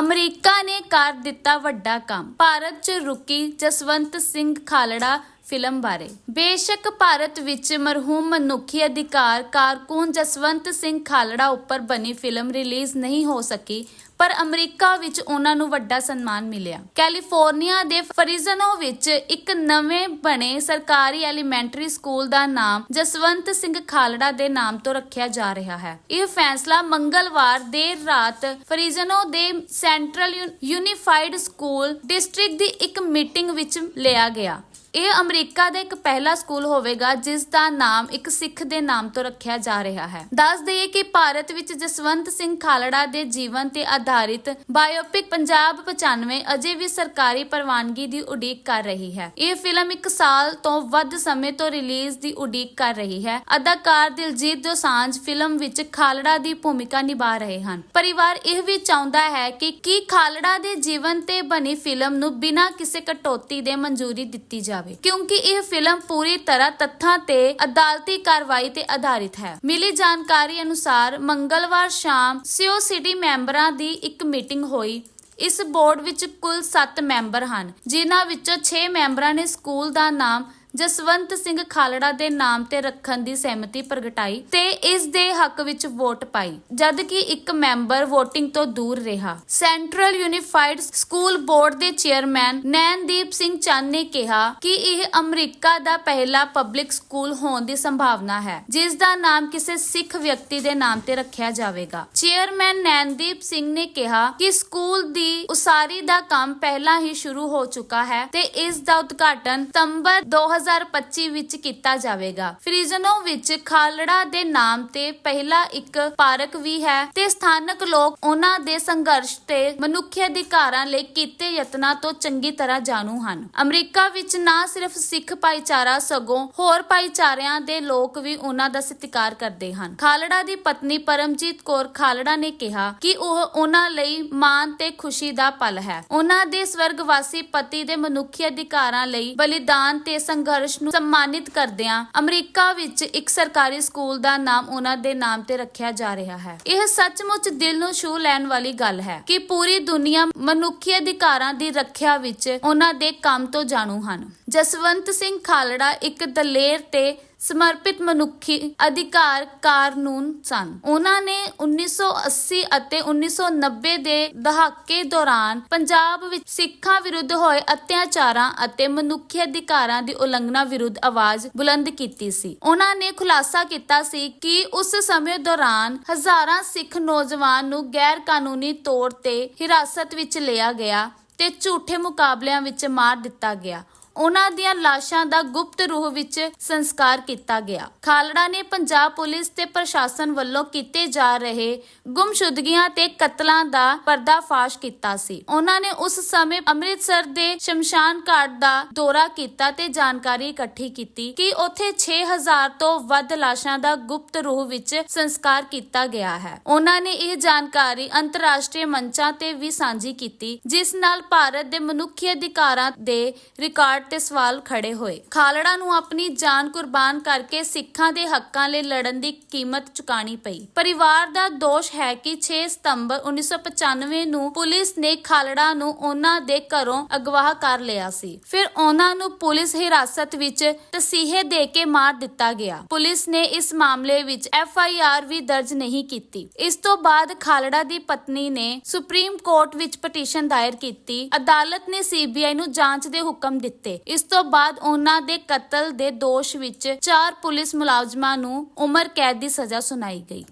America ਨੇ ਕਰ ਦਿੱਤਾ ਵੱਡਾ ਕੰਮ। ਭਾਰਤ 'ਚ ਰੁਕੀ ਜਸਵੰਤ ਸਿੰਘ ਖਾਲੜਾ ਫਿਲਮ ਬਾਰੇ। ਬੇਸ਼ੱਕ ਭਾਰਤ ਵਿੱਚ ਮਰਹੂਮ ਮਨੁੱਖੀ ਅਧਿਕਾਰ ਕਾਰਕੁਨ ਜਸਵੰਤ ਸਿੰਘ ਖਾਲੜਾ ਉੱਪਰ ਬਣੀ ਫਿਲਮ ਰਿਲੀਜ਼ ਨਹੀਂ ਹੋ ਸਕੀ ਪਰ ਅਮਰੀਕਾ ਵਿੱਚ ਉਹਨਾਂ ਨੂੰ ਵੱਡਾ ਸਨਮਾਨ ਮਿਲਿਆ। ਕੈਲੀਫੋਰਨੀਆ ਦੇ ਫਰੀਜ਼ਨੋ ਵਿੱਚ ਇੱਕ ਨਵੇਂ ਬਣੇ ਸਰਕਾਰੀ ਐਲੀਮੈਂਟਰੀ ਸਕੂਲ ਦਾ ਨਾਮ ਜਸਵੰਤ ਸਿੰਘ ਖਾਲੜਾ ਦੇ ਨਾਮ ਤੋਂ ਰੱਖਿਆ ਜਾ ਰਿਹਾ ਹੈ। ਇਹ ਫੈਸਲਾ ਮੰਗਲਵਾਰ ਦੇਰ ਰਾਤ ਫਰੀਜ਼ਨੋ ਦੇ ਸੈਂਟਰਲ ਯੂ- ਯੂਨੀਫਾਈਡ ਸਕੂਲ ਡਿਸਟ੍ਰਿਕਟ ਦੀ ਇੱਕ ਮੀਟਿੰਗ ਵਿੱਚ ਲਿਆ ਗਿਆ। ਇਹ ਅਮਰੀਕਾ ਦਾ ਇੱਕ ਪਹਿਲਾ ਸਕੂਲ ਹੋਵੇਗਾ, ਜਿਸ ਦਾ ਨਾਮ, ਇੱਕ ਸਿੱਖ ਦੇ ਨਾਮ ਤੋਂ ਰੱਖਿਆ ਜਾ ਰਿਹਾ ਹੈ। ਦੱਸ ਦਈਏ ਕਿ ਭਾਰਤ ਵਿੱਚ ਜਸਵੰਤ ਸਿੰਘ ਖਾਲੜਾ ਦੇ ਜੀਵਨ ਤੇ ਆਧਾਰਿਤ ਬਾਇਓਪਿਕ ਪੰਜਾਬ 95 ਅਜੇ ਵੀ ਸਰਕਾਰੀ ਪ੍ਰਵਾਨਗੀ ਦੀ ਉਡੀਕ ਕਰ ਰਹੀ ਹੈ। ਇਹ ਫਿਲਮ ਇੱਕ ਸਾਲ ਤੋਂ ਵੱਧ ਸਮੇਂ ਤੋਂ ਰਿਲੀਜ਼ ਦੀ ਉਡੀਕ ਕਰ ਰਹੀ ਹੈ। ਅਦਾਕਾਰ ਦਿਲਜੀਤ ਦੋਸਾਂਝ ਫਿਲਮ ਵਿੱਚ ਖਾਲੜਾ ਦੀ ਭੂਮਿਕਾ ਨਿਭਾ ਰਹੇ ਹਨ। ਪਰਿਵਾਰ ਇਹ ਵੀ ਚਾਹੁੰਦਾ ਹੈ ਕਿ ਕੀ ਖਾਲੜਾ ਦੇ ਜੀਵਨ ਤੇ ਬਣੀ ਫਿਲਮ ਨੂੰ ਬਿਨਾਂ ਕਿਸੇ ਕਟੌਤੀ ਦੇ ਮਨਜ਼ੂਰੀ ਦਿੱਤੀ ਜਾਵੇ। ਕਿਉਂਕਿ ਇਹ ਫਿਲਮ ਪੂਰੀ ਤਰ੍ਹਾਂ ਤੱਥਾਂ ਤੇ, ਅਦਾਲਤੀ ਕਾਰਵਾਈ ਤੇ ਆਧਾਰਿਤ ਹੈ। ਮਿਲੀ ਜਾਣਕਾਰੀ ਅਨੁਸਾਰ ਮੰਗਲਵਾਰ ਸ਼ਾਮ ਸਿਓ ਸਿਟੀ ਮੈਂਬਰਾਂ ਦੀ ਇੱਕ ਮੀਟਿੰਗ ਹੋਈ। ਇਸ ਬੋਰਡ ਵਿੱਚ ਕੁੱਲ 7 ਮੈਂਬਰ ਹਨ, ਜਿਨ੍ਹਾਂ ਵਿੱਚੋਂ 6 ਮੈਂਬਰਾਂ ਨੇ ਸਕੂਲ ਦਾ ਨਾਮ ਜਸਵੰਤ ਸਿੰਘ ਖਾਲੜਾ ਦੇ ਨਾਮ ਤੇ ਰੱਖਣ ਦੀ ਸਹਿਮਤੀ ਪ੍ਰਗਟਾਈ ਤੇ ਇਸ ਦੇ ਹੱਕ ਵਿੱਚ ਵੋਟ ਪਾਈ, ਜਦ ਕਿ ਇੱਕ ਮੈਂਬਰ VOTING ਤੋਂ ਦੂਰ ਰਿਹਾ। ਸੈਂਟਰਲ ਯੂਨੀਫਾਈਡ ਸਕੂਲ ਬੋਰਡ ਦੇ ਚੇਅਰਮੈਨ ਨੈਨਦੀਪ ਸਿੰਘ ਚੰਨ ਨੇ ਕਿਹਾ ਕਿ ਇਹ ਅਮਰੀਕਾ ਦਾ ਪਹਿਲਾ ਪਬਲਿਕ ਸਕੂਲ ਹੋਣ ਦੀ ਸੰਭਾਵਨਾ ਹੈ, ਜਿਸ ਦਾ ਨਾਮ ਕਿਸੇ ਸਿੱਖ ਵਿਅਕਤੀ ਦੇ ਨਾਮ ਤੇ ਰੱਖਿਆ ਜਾਵੇਗਾ। ਚੇਅਰਮੈਨ ਨੈਨਦੀਪ ਸਿੰਘ ਨੇ ਕਿਹਾ ਕਿ ਸਕੂਲ ਦੀ ਉਸਾਰੀ ਦਾ ਕੰਮ ਪਹਿਲਾਂ ਹੀ ਸ਼ੁਰੂ ਹੋ ਚੁੱਕਾ ਹੈ ਤੇ ਇਸ ਦਾ ਉਦਘਾਟਨ ਸਤੰਬਰ 2025 ਵਿੱਚ ਕੀਤਾ ਜਾਵੇਗਾ। ਫਰੀਜ਼ਨੋ ਵਿੱਚ ਖਾਲੜਾ ਦੇ ਨਾਮ ਤੇ ਪਹਿਲਾ ਇੱਕ ਪਾਰਕ ਵੀ ਹੈ ਤੇ ਸਥਾਨਕ ਲੋਕ ਉਹਨਾਂ ਦੇ ਸੰਘਰਸ਼ ਤੇ ਮਨੁੱਖੀ ਅਧਿਕਾਰਾਂ ਲਈ ਕੀਤੇ ਯਤਨਾਂ ਤੋਂ ਚੰਗੀ ਤਰ੍ਹਾਂ ਜਾਣੂ ਹਨ। ਅਮਰੀਕਾ ਵਿੱਚ ਨਾ ਸਿਰਫ ਸਿੱਖ ਭਾਈਚਾਰਾ ਸਗੋਂ ਹੋਰ ਭਾਈਚਾਰਿਆਂ ਦੇ ਲੋਕ ਵੀ ਉਹਨਾਂ ਦਾ ਸਤਿਕਾਰ ਕਰਦੇ ਹਨ। ਖਾਲੜਾ ਦੀ ਪਤਨੀ ਪਰਮਜੀਤ ਕੌਰ ਖਾਲੜਾ ਨੇ ਕਿਹਾ ਕਿ ਉਹ ਉਹਨਾਂ ਲਈ ਮਾਣ ਤੇ ਖੁਸ਼ੀ ਦਾ ਪਲ ਹੈ। ਉਹਨਾਂ ਦੇ ਸਵਰਗਵਾਸੀ ਪਤੀ ਦੇ ਮਨੁੱਖੀ ਅਧਿਕਾਰਾਂ ਲਈ ਬਲੀਦਾਨ ਤੇ ਸੰਘਰਸ਼ ਨੂੰ ਸਨਮਾਨਿਤ ਕਰਦਿਆਂ ਅਮਰੀਕਾ ਵਿੱਚ ਇੱਕ ਸਰਕਾਰੀ ਸਕੂਲ ਦਾ ਨਾਮ ਉਹਨਾਂ ਦੇ ਨਾਮ ਤੇ ਰੱਖਿਆ ਜਾ ਰਿਹਾ ਹੈ। ਇਹ ਸੱਚਮੁੱਚ ਦਿਲ ਨੂੰ ਛੂ ਲੈਣ ਵਾਲੀ ਗੱਲ ਹੈ ਕਿ ਪੂਰੀ ਦੁਨੀਆ ਮਨੁੱਖੀ ਅਧਿਕਾਰਾਂ ਦੀ ਰੱਖਿਆ ਵਿੱਚ ਉਹਨਾਂ ਦੇ ਕੰਮ ਤੋਂ ਜਾਣੂ ਹਨ। ਜਸਵੰਤ ਸਿੰਘ ਖਾਲੜਾ ਇੱਕ ਦਲੇਰ ਤੇ ਸਮਰਪਿਤ ਮਨੁੱਖੀ ਅਧਿਕਾਰ ਕਾਨੂੰਨ ਸਨ। ਉਹਨਾਂ ਨੇ 1980 ਅਤੇ 1990 ਦੇ ਦਹਾਕੇ ਦੌਰਾਨ ਪੰਜਾਬ ਵਿੱਚ ਸਿੱਖਾਂ ਵਿਰੁੱਧ ਹੋਏ ਅਤਿਆਚਾਰਾਂ ਅਤੇ ਮਨੁੱਖੀ ਅਧਿਕਾਰਾਂ ਦੀ ਉਲੰਘਣਾ ਵਿਰੁੱਧ ਆਵਾਜ਼ ਬੁਲੰਦ ਕੀਤੀ ਸੀ। ਉਹਨਾਂ ਨੇ ਖੁਲਾਸਾ ਕੀਤਾ ਸੀ ਕਿ ਉਸ ਸਮੇਂ ਦੌਰਾਨ ਹਜ਼ਾਰਾਂ ਸਿੱਖ ਨੌਜਵਾਨ ਨੂੰ ਗੈਰ ਕਾਨੂੰਨੀ ਤੌਰ ਤੇ ਹਿਰਾਸਤ ਵਿੱਚ ਲਿਆ ਗਿਆ ਤੇ ਝੂਠੇ ਮੁਕਾਬਲਿਆਂ ਵਿੱਚ ਮਾਰ ਦਿੱਤਾ ਗਿਆ। ਉਹਨਾਂ ਦੀਆਂ ਲਾਸ਼ਾਂ ਦਾ ਗੁਪਤ ਰੂਹ ਵਿੱਚ ਸੰਸਕਾਰ ਕੀਤਾ ਗਿਆ। ਖਾਲੜਾ ਨੇ ਪੰਜਾਬ ਪੁਲਿਸ ਤੇ ਪ੍ਰਸ਼ਾਸਨ ਵੱਲੋਂ ਕੀਤੇ ਜਾ ਰਹੇ ਗੁੰਮਸ਼ੁਦਗੀਆਂ ਤੇ ਕਤਲਾਂ ਦਾ ਪਰਦਾਫਾਸ਼ ਕੀਤਾ ਸੀ। ਉਹਨਾਂ ਨੇ ਉਸ ਸਮੇਂ ਅੰਮ੍ਰਿਤਸਰ ਦੇ ਸ਼ਮਸ਼ਾਨ ਘਾਟ ਦਾ ਦੌਰਾ ਕੀਤਾ ਤੇ ਜਾਣਕਾਰੀ ਇਕੱਠੀ ਕੀਤੀ ਕਿ ਉੱਥੇ 6000 ਤੋਂ ਵੱਧ ਲਾਸ਼ਾਂ ਦਾ ਗੁਪਤ ਰੂਹ ਵਿੱਚ ਸੰਸਕਾਰ ਕੀਤਾ ਗਿਆ ਹੈ। ਉਹਨਾਂ ਨੇ ਇਹ ਜਾਣਕਾਰੀ ਅੰਤਰਰਾਸ਼ਟਰੀ ਮੰਚਾਂ ਤੇ ਵੀ ਸਾਂਝੀ ਕੀਤੀ, ਜਿਸ ਨਾਲ ਭਾਰਤ ਦੇ ਮਨੁੱਖੀ ਅਧਿਕਾਰਾਂ ਦੇ ਰਿਕਾਰਡ ਤੇ ਸਵਾਲ ਖੜੇ ਹੋਏ। ਖਾਲੜਾ ਨੂੰ ਆਪਣੀ ਜਾਨ ਕੁਰਬਾਨ ਕਰਕੇ ਸਿੱਖਾਂ ਦੇ ਹੱਕਾਂ ਲਈ ਲੜਨ ਦੀ ਕੀਮਤ ਚੁਕਾਣੀ ਪਈ। ਪਰਿਵਾਰ ਦਾ ਦੋਸ਼ ਹੈ ਕਿ 6 ਸਤੰਬਰ 1995 ਨੂੰ ਪੁਲਿਸ ਨੇ ਖਾਲੜਾ ਨੂੰ ਉਹਨਾਂ ਦੇ ਘਰੋਂ ਅਗਵਾਹ ਕਰ ਲਿਆ ਸੀ। ਫਿਰ ਉਹਨਾਂ ਨੂੰ ਪੁਲਿਸ ਹਿਰਾਸਤ ਵਿੱਚ ਤਸੀਹੇ ਦੇ ਕੇ ਮਾਰ ਦਿੱਤਾ ਗਿਆ। ਪੁਲਿਸ ਨੇ ਇਸ ਮਾਮਲੇ ਵਿੱਚ ਐਫ ਆਈ ਆਰ ਵੀ ਦਰਜ ਨਹੀਂ ਕੀਤੀ। ਇਸ ਤੋਂ ਬਾਅਦ ਖਾਲੜਾ ਦੀ ਪਤਨੀ ਨੇ ਸੁਪਰੀਮ ਕੋਰਟ ਵਿੱਚ ਪਟੀਸ਼ਨ ਦਾਇਰ ਕੀਤੀ। ਅਦਾਲਤ ਨੇ ਸੀਬੀਆਈ ਨੂੰ ਜਾਂਚ ਦੇ ਹੁਕਮ ਦਿੱਤੇ। ਇਸ ਤੋਂ ਬਾਅਦ ਉਹਨਾਂ ਦੇ ਕਤਲ ਦੇ ਦੋਸ਼ ਵਿੱਚ ਚਾਰ ਪੁਲਿਸ ਮੁਲਾਜ਼ਮਾਂ ਨੂੰ ਉਮਰ ਕੈਦ ਦੀ ਸਜ਼ਾ ਸੁਣਾਈ ਗਈ।